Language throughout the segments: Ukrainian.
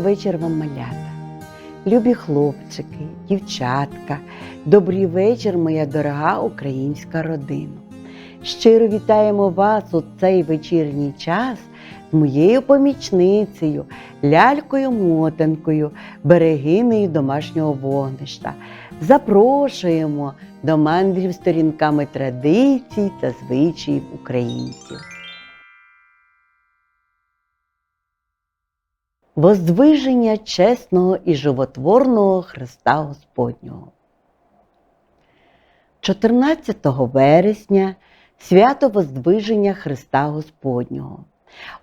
Добрий вечір вам, малята, любі хлопчики, дівчатка. Добрий вечір, моя дорога українська родина. Щиро вітаємо вас у цей вечірній час з моєю помічницею, лялькою-мотанкою, берегинею домашнього вогнища. Запрошуємо до мандрів сторінками традицій та звичаїв українців. Воздвиження чесного і животворного Христа Господнього. 14 вересня свято Воздвиження Христа Господнього.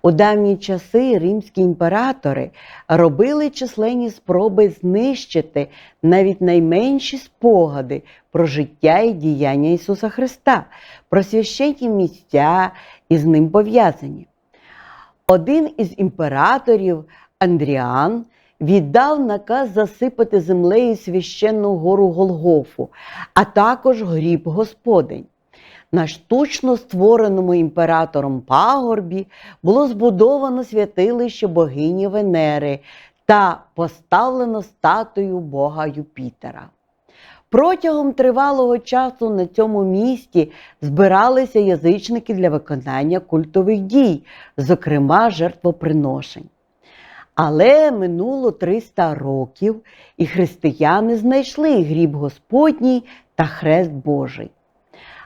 У давні часи римські імператори робили численні спроби знищити навіть найменші спогади про життя і діяння Ісуса Христа, про священні місця і з ним пов'язані. Один із імператорів Андріан віддав наказ засипати землею священну гору Голгофу, а також гріб Господень. На штучно створеному імператором пагорбі було збудовано святилище богині Венери та поставлено статую Бога Юпітера. Протягом тривалого часу на цьому місці збиралися язичники для виконання культових дій, зокрема жертвоприношень. Але минуло 300 років, і християни знайшли гріб Господній та хрест Божий.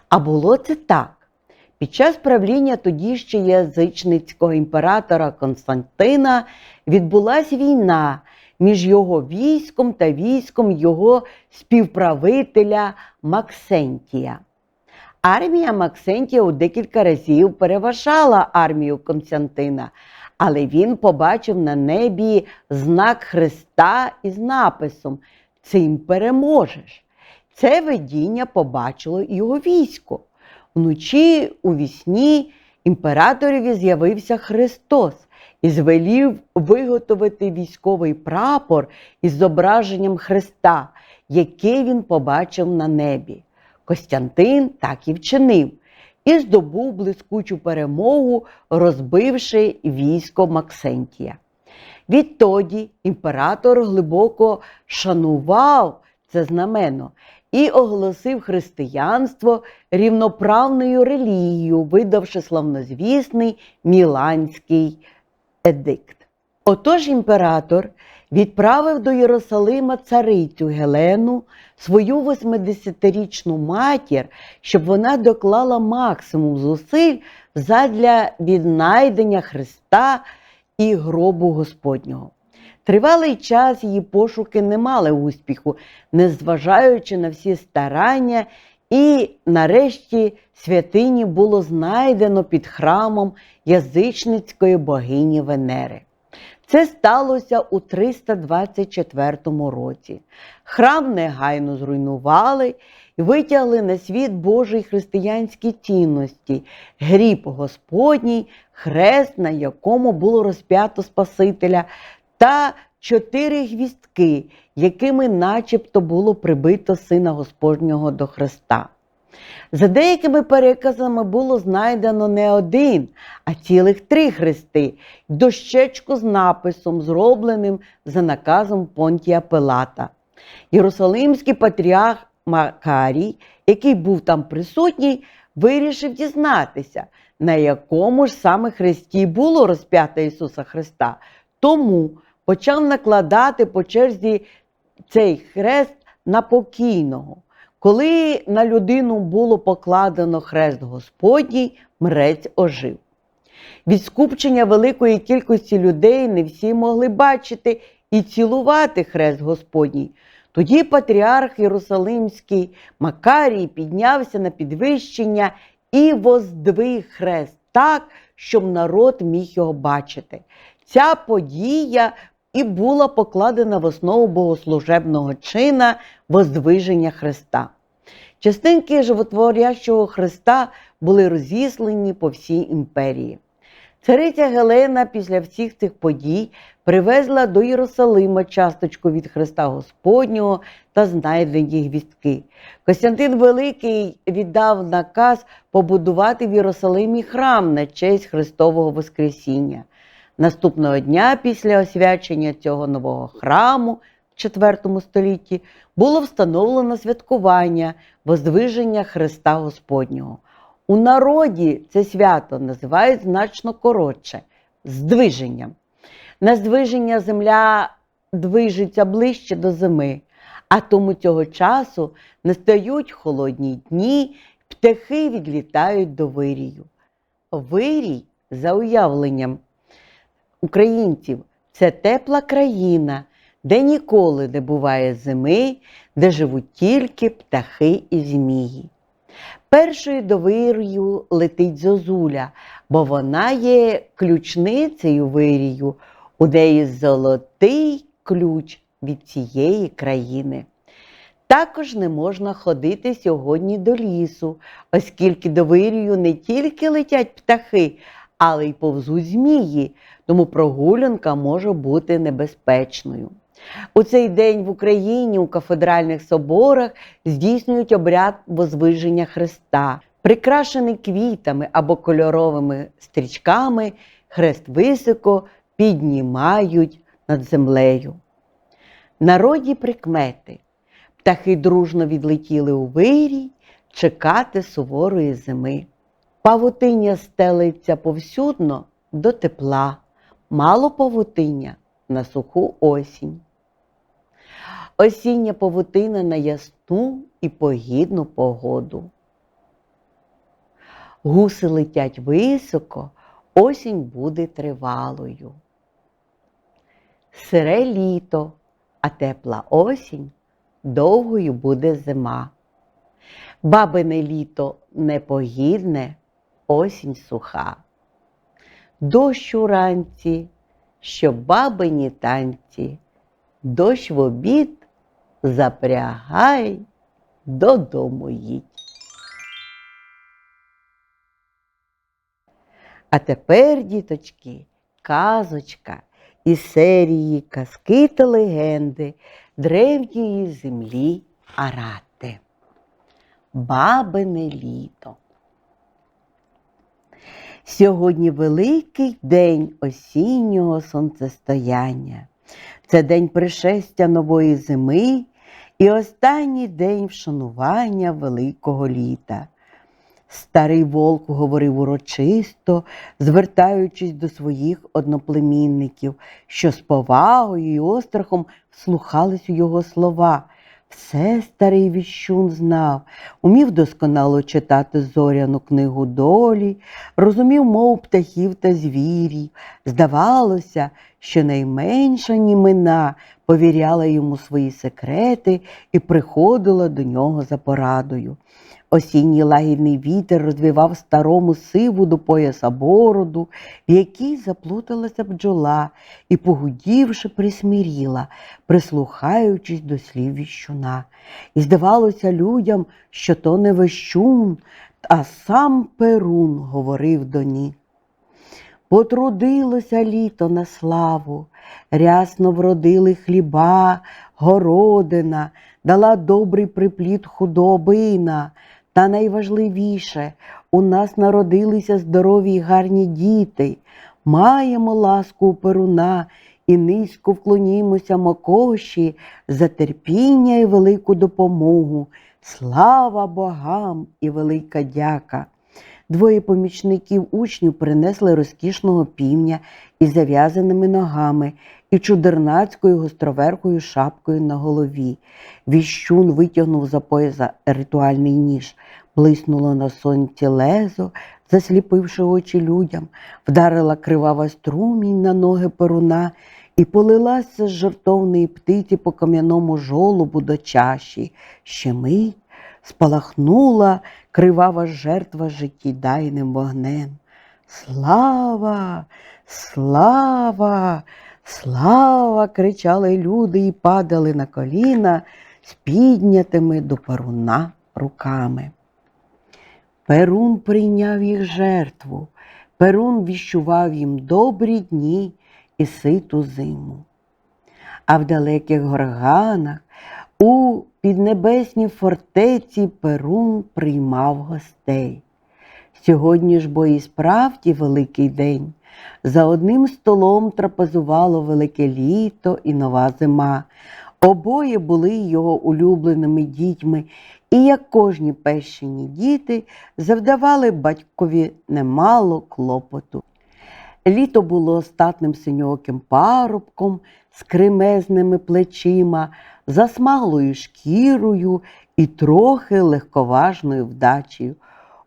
А було це так. Під час правління тоді ще язичницького імператора Константина відбулася війна між його військом та військом його співправителя Максентія. Армія Максентія у декілька разів переважала армію Константина, але він побачив на небі знак Христа із написом Цим переможеш. Це видіння побачило його військо. Вночі у вісні імператорові з'явився Христос і звелів виготовити військовий прапор із зображенням Христа, який він побачив на небі. Костянтин так і вчинив і здобув блискучу перемогу, розбивши військо Максентія. Відтоді імператор глибоко шанував це знамено і оголосив християнство рівноправною релігією, видавши славнозвісний Міланський едикт. Отож імператор відправив до Єрусалима царицю Гелену, свою 80-річну матір, щоб вона доклала максимум зусиль задля віднайдення Христа і гробу Господнього. Тривалий час її пошуки не мали успіху, незважаючи на всі старання, і нарешті святині було знайдено під храмом язичницької богині Венери. Це сталося у 324 році. Храм негайно зруйнували і витягли на світ Божий християнські цінності, гріб Господній, хрест, на якому було розп'ято Спасителя, та чотири гвістки, якими начебто було прибито Сина Господнього до Христа. За деякими переказами було знайдено не один, а цілих три хрести, дощечку з написом, зробленим за наказом Понтія Пилата. Єрусалимський патріарх Макарій, який був там присутній, вирішив дізнатися, на якому ж саме хресті було розп'ято Ісуса Христа. Тому почав накладати по черзі цей хрест на покійного. Коли на людину було покладено хрест Господній, мрець ожив. Від скупчення великої кількості людей не всі могли бачити і цілувати хрест Господній. Тоді патріарх Єрусалимський Макарій піднявся на підвищення і воздвиг хрест так, щоб народ міг його бачити. Ця подія і була покладена в основу богослужебного чина воздвиження Христа. Частинки животворящого Христа були розіслані по всій імперії. Цариця Гелена після всіх цих подій привезла до Єрусалима часточку від Христа Господнього та знайдені гвістки. Костянтин Великий віддав наказ побудувати в Єрусалимі храм на честь Христового Воскресіння. Наступного дня після освячення цього нового храму в IV столітті було встановлено святкування Воздвиження Христа Господнього. У народі це свято називають значно коротше здвиженням. На здвиження земля движиться ближче до зими, а тому цього часу настають холодні дні, птахи відлітають до вирію. Вирій, за уявленням українців, це тепла країна, де ніколи не буває зими, де живуть тільки птахи і змії. Першою до вирію летить зозуля, бо вона є ключницею вирію, у неї золотий ключ від цієї країни. Також не можна ходити сьогодні до лісу, оскільки до вирію не тільки летять птахи, але й повзуть змії, тому прогулянка може бути небезпечною. У цей день в Україні у кафедральних соборах здійснюють обряд возвиження Христа. Прикрашений квітами або кольоровими стрічками, хрест високо піднімають над землею. Народі прикмети. Птахи дружно відлетіли у вирій чекати суворої зими. Павутиння стелиться повсюдно до тепла, мало павутиння на суху осінь. Осіння павутина на ясну і погідну погоду. Гуси летять високо, осінь буде тривалою. Сире літо, а тепла осінь довгою буде зима. Бабине літо непогідне, осінь суха. Дощ уранці, що бабині танці, дощ в обід запрягай додому їдь. А тепер, діточки, казочка із серії казки та легенди древньої землі Арати. Бабине літо. Сьогодні великий день осіннього сонцестояння. Це день пришестя нової зими і останній день вшанування великого літа. Старий вовк говорив урочисто, звертаючись до своїх одноплемінників, що з повагою і острахом вслухались у його слова. Все старий віщун знав, умів досконало читати зоряну книгу долі, розумів мов птахів та звірів. Здавалося, що найменша німина повіряла йому свої секрети і приходила до нього за порадою. Осінній лагідний вітер розвивав старому сиву до пояса бороду, в якій заплуталася бджола і, погудівши, присміріла, прислухаючись до слів віщуна. І здавалося людям, що то не вещун, а сам Перун говорив до ні. Потрудилося літо на славу, рясно вродили хліба, городина, дала добрий припліт худобина. Та найважливіше, у нас народилися здорові й гарні діти. Маємо ласку у перуна і низько вклонімося Мокоші за терпіння і велику допомогу. Слава богам і велика дяка! Двоє помічників учнів принесли розкішного півня із зав'язаними ногами і чудернацькою гостроверхою шапкою на голові. Віщун витягнув за пояса ритуальний ніж, блиснуло на сонці лезо, засліпивши очі людям, вдарила кривава струмінь на ноги перуна і полилася з жартовної птиці по кам'яному жолобу до чаші. Ще мить спалахнула кривава жертва життєдайним вогнем. Слава, слава, слава! кричали люди і падали на коліна з піднятими до перуна руками. Перун прийняв їх жертву, Перун віщував їм добрі дні і ситу зиму. А в далеких горганах у піднебесній фортеці Перун приймав гостей. Сьогодні ж бо і справді великий день, За одним столом трапезувало велике літо і нова зима. Обоє були його улюбленими дітьми, і, як кожні пещені діти, завдавали батькові немало клопоту. Літо було статним синьоким парубком з кремезними плечима, засмаглою шкірою і трохи легковажною вдачею.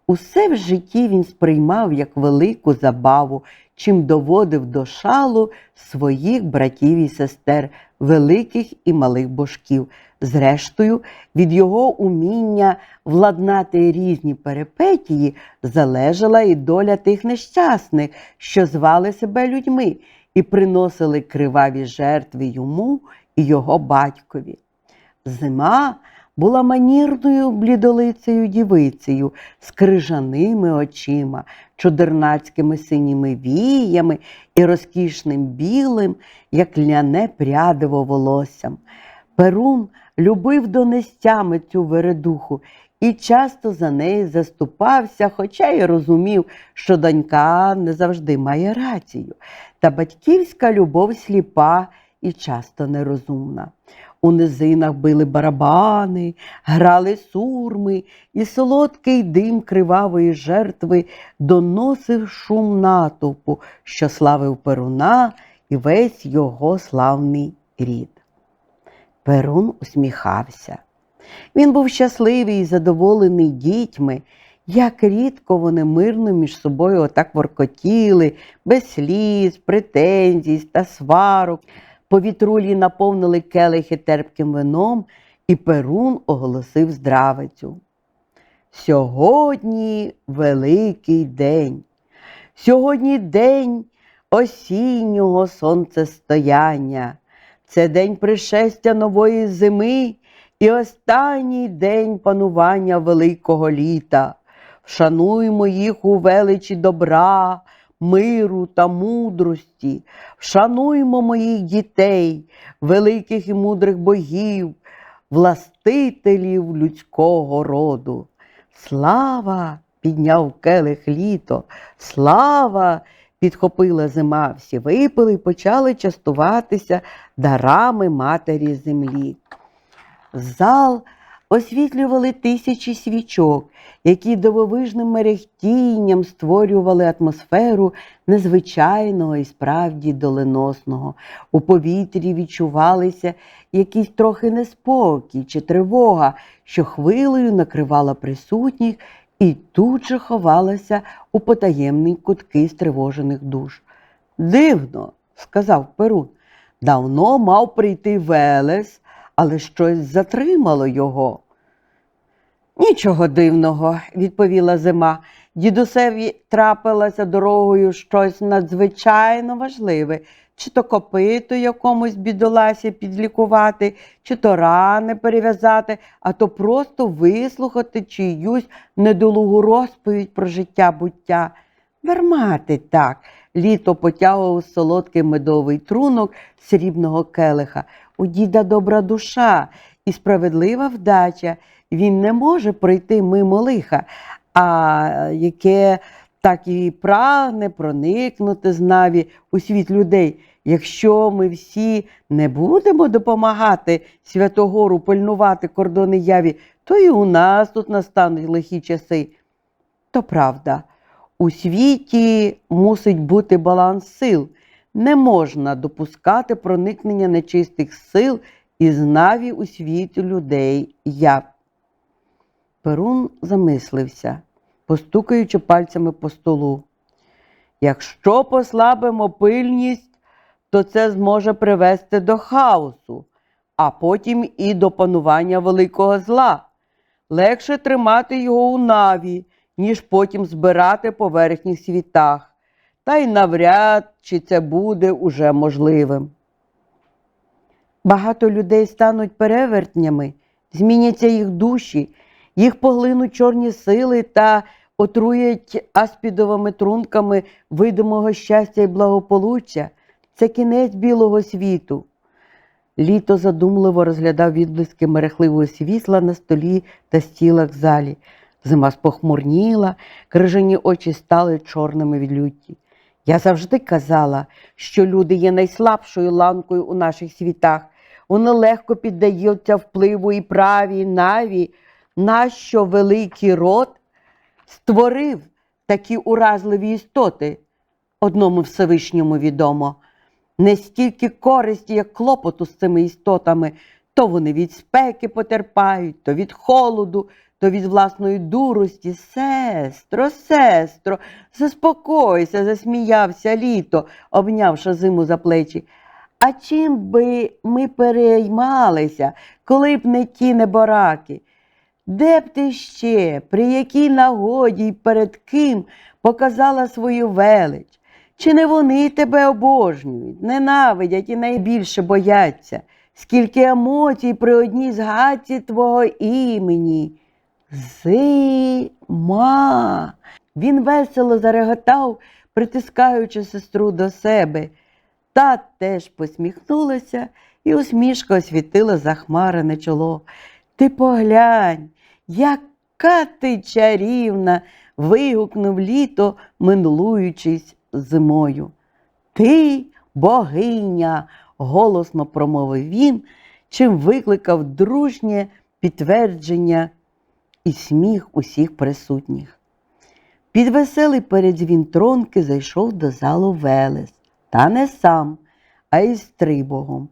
Усе в житті він сприймав як велику забаву, чим доводив до шалу своїх братів і сестер, великих і малих божків. Зрештою, від його уміння владнати різні перипетії залежала і доля тих нещасних, що звали себе людьми і приносили криваві жертви йому і його батькові. Зима була манірною блідолицею дівицею з крижаними очима, чудернацькими синіми віями і розкішним білим, як ляне прядиво волоссям. Перун любив донестями цю вередуху і часто за неї заступався, хоча й розумів, що донька не завжди має рацію. Та батьківська любов сліпа і часто нерозумна. У низинах били барабани, грали сурми, і солодкий дим кривавої жертви доносив шум натовпу, що славив Перуна і весь його славний рід. Перун усміхався. Він був щасливий і задоволений дітьми, як рідко вони мирно між собою отак воркотіли, без сліз, претензій та сварок. Повітрулі наповнили келихи терпким вином, і Перун оголосив здравицю. Сьогодні великий день. Сьогодні день осіннього сонцестояння. Це день пришестя нової зими і останній день панування великого літа. Вшануймо їх у величі добра, миру та мудрості. Вшануймо моїх дітей, великих і мудрих богів, властителів людського роду. Слава! підняв келих літо, слава! підхопила зима, всі випили і почали частуватися дарами матері землі. Зал освітлювали тисячі свічок, які дивовижним мерехтінням створювали атмосферу незвичайного і справді доленосного. У повітрі відчувалися якийсь трохи неспокій чи тривога, що хвилею накривала присутніх і тут же ховалася у потаємні кутки стривожених душ. Дивно, сказав Перун, давно мав прийти Велес, але щось затримало його. Нічого дивного, відповіла зима. Дідусеві трапилося дорогою щось надзвичайно важливе, чи то копито якомусь бідоласі підлікувати, чи то рани перев'язати, а то просто вислухати чиюсь недолугу розповідь про життя буття. Дарма ти так. Літо потягував солодкий медовий трунок срібного келиха. У діда добра душа і справедлива вдача. Він не може пройти мимо лиха, а яке так і прагне проникнути з наві у світ людей. Якщо ми всі не будемо допомагати Святогору пильнувати кордони яві, то і у нас тут настануть лихі часи. То правда, у світі мусить бути баланс сил. Не можна допускати проникнення нечистих сил із наві у світ людей яв. Перун замислився, постукаючи пальцями по столу. Якщо послабимо пильність, то це зможе привести до хаосу, а потім і до панування великого зла. Легше тримати його у наві, ніж потім збирати по верхніх світах. Та й навряд чи це буде уже можливим. Багато людей стануть перевертнями, зміняться їх душі, їх поглинуть чорні сили та отруять аспідовими трунками видимого щастя і благополуччя. Це кінець білого світу. Літо задумливо розглядав відблиски мерехливого світла на столі та стілах в залі. Зима спохмурніла, крижані очі стали чорними від люті. Я завжди казала, що люди є найслабшою ланкою у наших світах. Вони легко піддаються впливу і праві, і наві. Нащо великий род створив такі уразливі істоти? Одному Всевишньому відомо. Не стільки користі, як клопоту з цими істотами, то вони від спеки потерпають, то від холоду, то від власної дурості. Сестро, сестро, заспокойся, засміявся літо, обнявши зиму за плечі. А чим би ми переймалися, коли б не ті небораки? Де б ти ще, при якій нагоді й перед ким показала свою велич? Чи не вони тебе обожнюють, ненавидять і найбільше бояться? Скільки емоцій при одній згадці твого імені? Зима. Він весело зареготав, притискаючи сестру до себе. Та теж посміхнулася, і усмішка освітила захмарене чоло. Ти поглянь, яка ти чарівна. вигукнув літо, минулуючись зимою. Ти богиня, голосно промовив він, чим викликав дружнє підтвердження і сміх усіх присутніх. Під веселий передзвін тронки зайшов до залу Велес, та не сам, а із трибогом.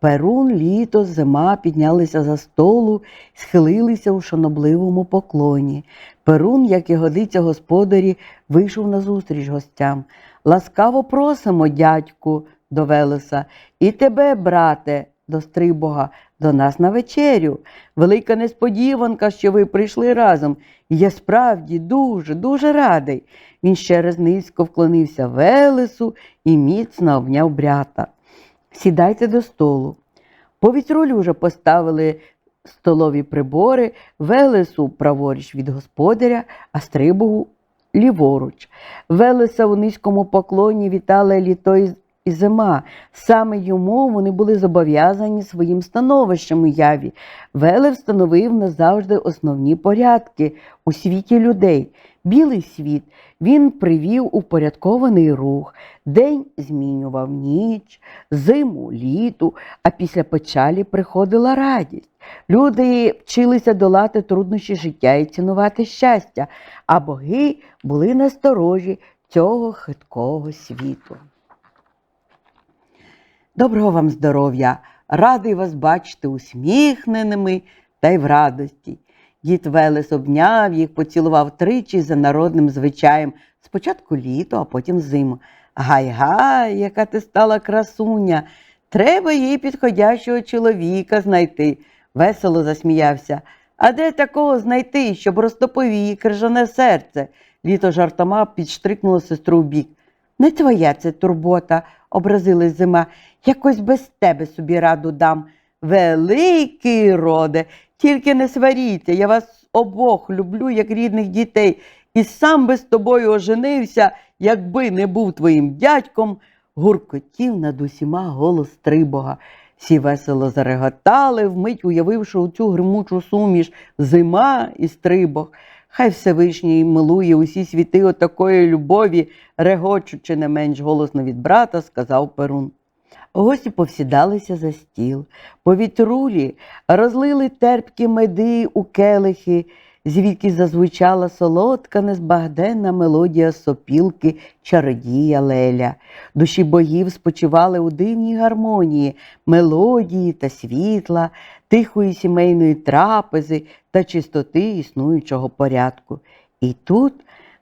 Перун, літо, зима піднялися за столу, схилилися у шанобливому поклоні. Перун, як і годиться господарі, вийшов назустріч гостям. Ласкаво просимо, дядьку, до Велеса, і тебе, брате, до Стрибога, до нас на вечерю. Велика несподіванка, що ви прийшли разом. Я справді дуже, дуже радий. Він ще раз низько вклонився Велесу і міцно обняв брата. Сідайте до столу. По вітрулю вже поставили столові прибори, Велесу праворуч від господаря, а стрибогу ліворуч. Велеса у низькому поклоні вітали літо і- і зима. Саме йому вони були зобов'язані своїм становищем у яві. Веле встановив назавжди основні порядки у світі людей. Білий світ він привів упорядкований рух, день змінював ніч, зиму літу, а після печалі приходила радість. Люди вчилися долати труднощі життя і цінувати щастя, а боги були насторожі цього хиткого світу. Доброго вам здоров'я! Радий вас бачити усміхненими та й в радості. Дід Велес обняв їх, поцілував тричі за народним звичаєм. Спочатку літо, а потім зиму. Гай-гай, яка ти стала красуня. Треба їй підходящого чоловіка знайти. Весело засміявся. А де такого знайти, щоб розтопив її крижане серце? Літо жартома підштрикнуло сестру в бік. Не твоя це турбота, образилась зима. Якось без тебе собі раду дам. Великий роде, тільки не сваріться, я вас обох люблю, як рідних дітей, і сам би з тобою оженився, якби не був твоїм дядьком, гуркотів над усіма голос Трибога. Всі весело зареготали, вмить уявивши у цю гримучу суміш зима і стрибог. Хай Всевишній милує усі світи отакої любові, регочучи не менш голосно від брата, сказав Перун. Гості повсідалися за стіл. По вітрулі розлили терпкі меди у келихи, звідки зазвучала солодка, незбагденна мелодія сопілки чародія Леля. Душі богів спочивали у дивній гармонії, мелодії та світла, тихої сімейної трапези та чистоти існуючого порядку. І тут,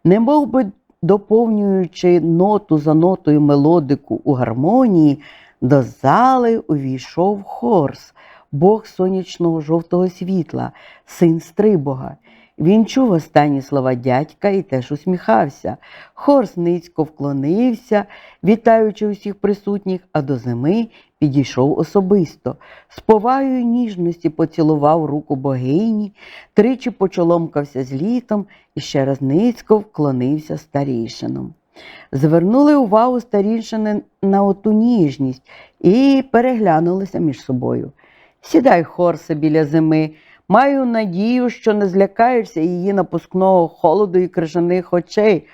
немов би доповнюючи ноту за нотою мелодику у гармонії, до зали увійшов Хорс, бог сонячного жовтого світла, син Стрибога. Він чув останні слова дядька і теж усміхався. Хорс низько вклонився, вітаючи усіх присутніх, а до зими підійшов особисто. З повагою ніжності поцілував руку богині, тричі почоломкався з літом і ще раз низько вклонився старішинам. Звернули увагу старішини на оту ніжність і переглянулися між собою. Сідай, Хорсе, біля зими. Маю надію, що не злякаєшся її напускного холоду і крижаних очей.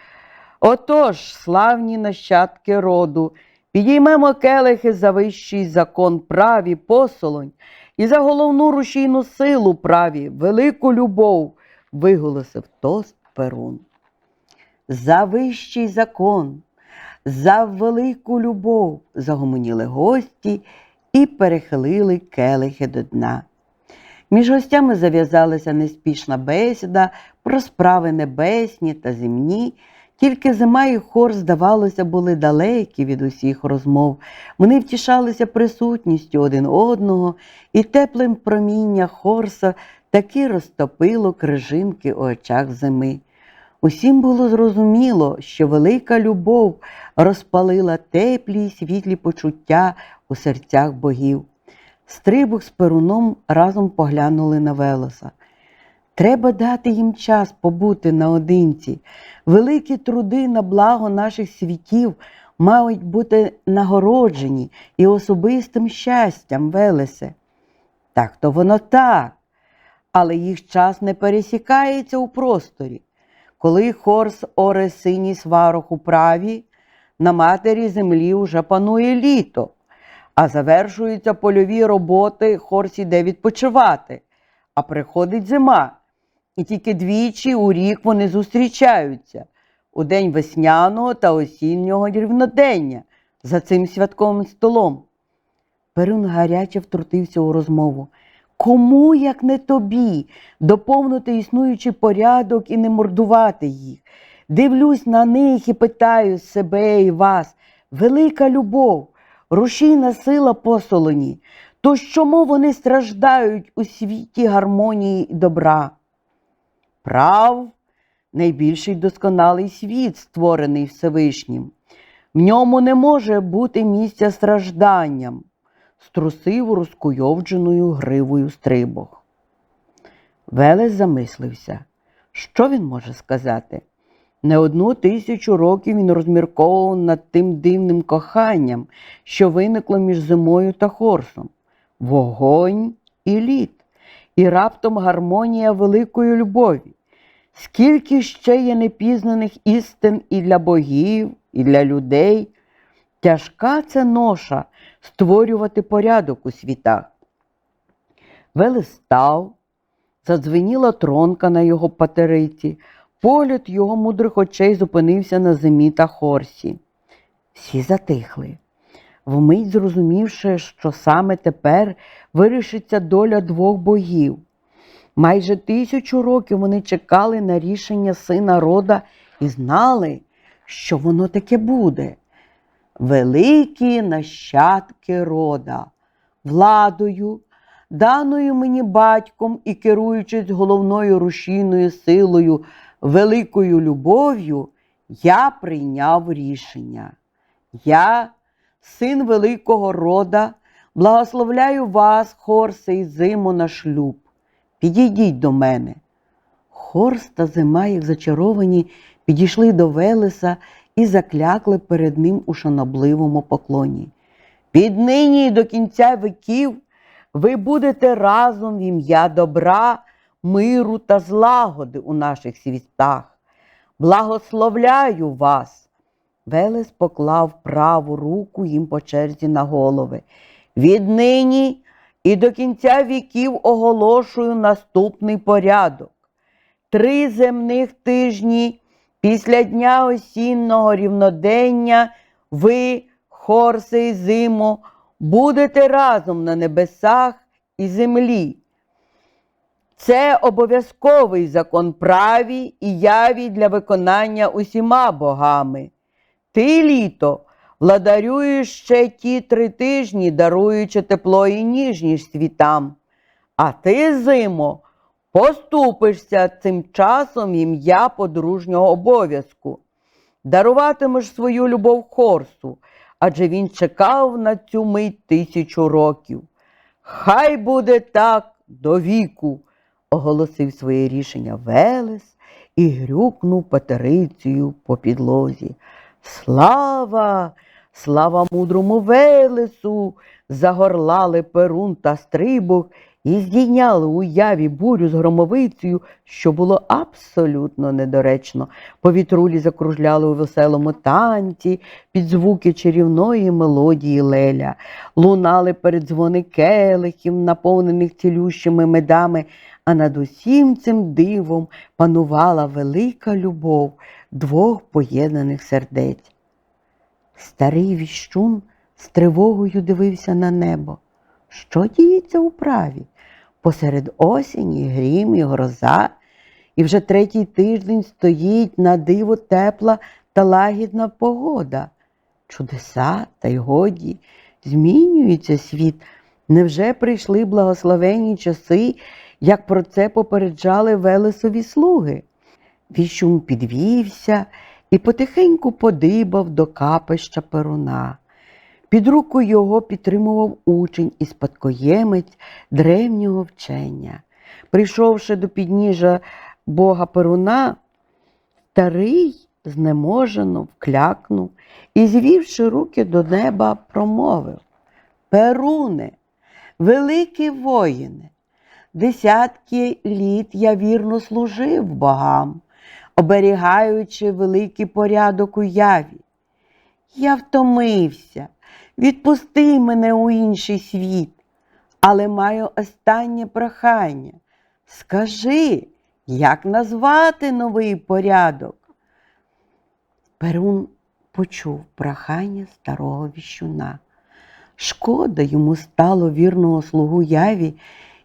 Отож, славні нащадки роду, підіймемо келихи за вищий закон праві, посолонь і за головну рушійну силу праві, велику любов, виголосив тост Перун. За вищий закон, за велику любов, загомоніли гості і перехилили келихи до дна. Між гостями зав'язалася неспішна бесіда про справи небесні та земні. Тільки зима і хор, здавалося, були далекі від усіх розмов. Вони втішалися присутністю один одного, і теплим проміння хорса таки розтопило крижинки у очах зими. Усім було зрозуміло, що велика любов розпалила теплі й світлі почуття у серцях богів. Стрибух з перуном разом поглянули на Велеса. Треба дати їм час побути наодинці. Великі труди на благо наших світів мають бути нагороджені і особистим щастям, Велесе. Так то воно так, але їх час не пересікається у просторі. Коли хорс оре синій сварох у праві, на матері землі вже панує літо, а завершуються польові роботи, хорс іде відпочивати, а приходить зима. І тільки двічі у рік вони зустрічаються у день весняного та осіннього рівнодення за цим святковим столом. Перун гаряче втрутився у розмову. Кому, як не тобі, доповнити існуючий порядок і не мордувати їх? Дивлюсь на них і питаю себе і вас. Велика любов, рушійна сила посолоні. То чому вони страждають у світі гармонії і добра? Прав найбільший досконалий світ, створений Всевишнім. В ньому не може бути місця стражданням, струсив розкуйовдженою гривою стрибог. Велес замислився, що він може сказати? Не одну тисячу років він розмірковував над тим дивним коханням, що виникло між зимою та хорсом. Вогонь і лід, і раптом гармонія великої любові. Скільки ще є непізнаних істин і для богів, і для людей. Тяжка це ноша створювати порядок у світах. Велес став, задзвеніла тронка на його патериці, погляд його мудрих очей зупинився на зимі та хорсі. Всі затихли, вмить зрозумівши, що саме тепер вирішиться доля двох богів. Майже тисячу років вони чекали на рішення сина рода і знали, що воно таке буде. Великі нащадки рода, владою, даною мені батьком і керуючись головною рушійною силою, великою любов'ю, я прийняв рішення. Я, син великого рода, благословляю вас, Хорсе і зиму на шлюб. Підійдіть до мене. Хорс та зима, як зачаровані, підійшли до Велеса і заклякли перед ним у шанобливому поклоні. Віднині і до кінця віків ви будете разом в ім'я добра, миру та злагоди у наших світах. Благословляю вас. Велес поклав праву руку їм по черзі на голови. Віднині і до кінця віків оголошую наступний порядок. Три земних тижні після дня осінного рівнодення ви, Хорсе і зимо, будете разом на небесах і землі. Це обов'язковий закон праві і яві для виконання усіма богами. Ти, літо, владарюєш ще ті три тижні, даруючи тепло і ніжність світам. А ти, зимо, поступишся цим часом ім'я подружнього обов'язку. Даруватимеш свою любов Хорсу, адже він чекав на цю мить тисячу років. Хай буде так до віку, оголосив своє рішення Велес і грюкнув патерицею по підлозі. Слава, слава мудрому Велесу! загорлали Перун та Стрибух і здійняли у яві бурю з громовицею, що було абсолютно недоречно. Повітрулі закружляли у веселому танці під звуки чарівної мелодії Леля, лунали передзвони келихів, наповнених цілющими медами, а над усім цим дивом панувала велика любов двох поєднаних сердець. Старий віщун з тривогою дивився на небо. Що діється у праві? Посеред осені грім і гроза, і вже третій тиждень стоїть на диво тепла та лагідна погода. Чудеса, та й годі, змінюється світ. Невже прийшли благословенні часи, як про це попереджали велесові слуги? Віщун підвівся і потихеньку подибав до капища перуна. Під руку його підтримував учень і спадкоємець древнього вчення. Прийшовши до підніжжя бога Перуна, старий знеможено вклякнув і, звівши руки до неба, промовив Перуне, великий воїне, десятки літ я вірно служив богам, оберігаючи великий порядок у яві. Я втомився, відпусти мене у інший світ, але маю останнє прохання. Скажи, як назвати новий порядок? Перун почув прохання старого віщуна. Шкода йому стало вірного слугу яві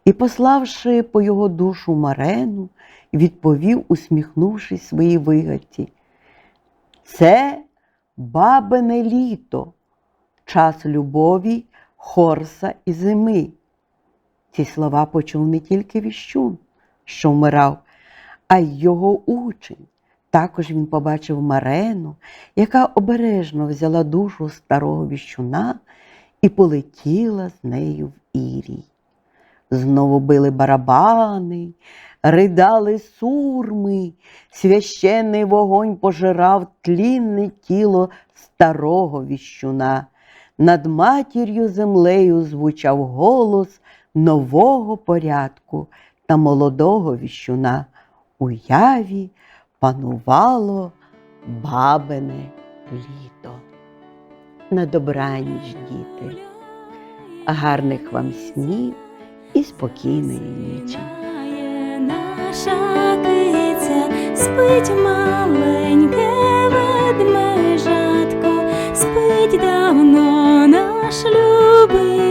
і, пославши по його душу Марену, відповів, усміхнувшись своїй вигадці. Це бабине літо, час любові, хорса і зими. Ці слова почув не тільки віщун, що вмирав, а й його учень. Також він побачив Марену, яка обережно взяла душу старого віщуна і полетіла з нею в Ірій. Знову били барабани, ридали сурми, священний вогонь пожирав тлінне тіло старого віщуна. Над матір'ю землею звучав голос нового порядку та молодого віщуна. У яві панувало бабине літо. На добраніч, діти, гарних вам снів і спокійної нічі. Наша киця спить маленьке наш любий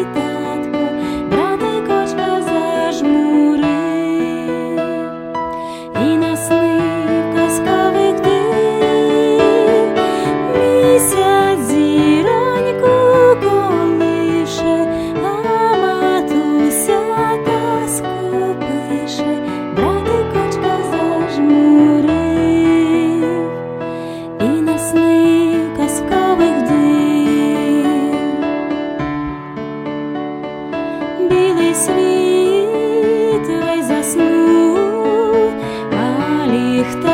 світ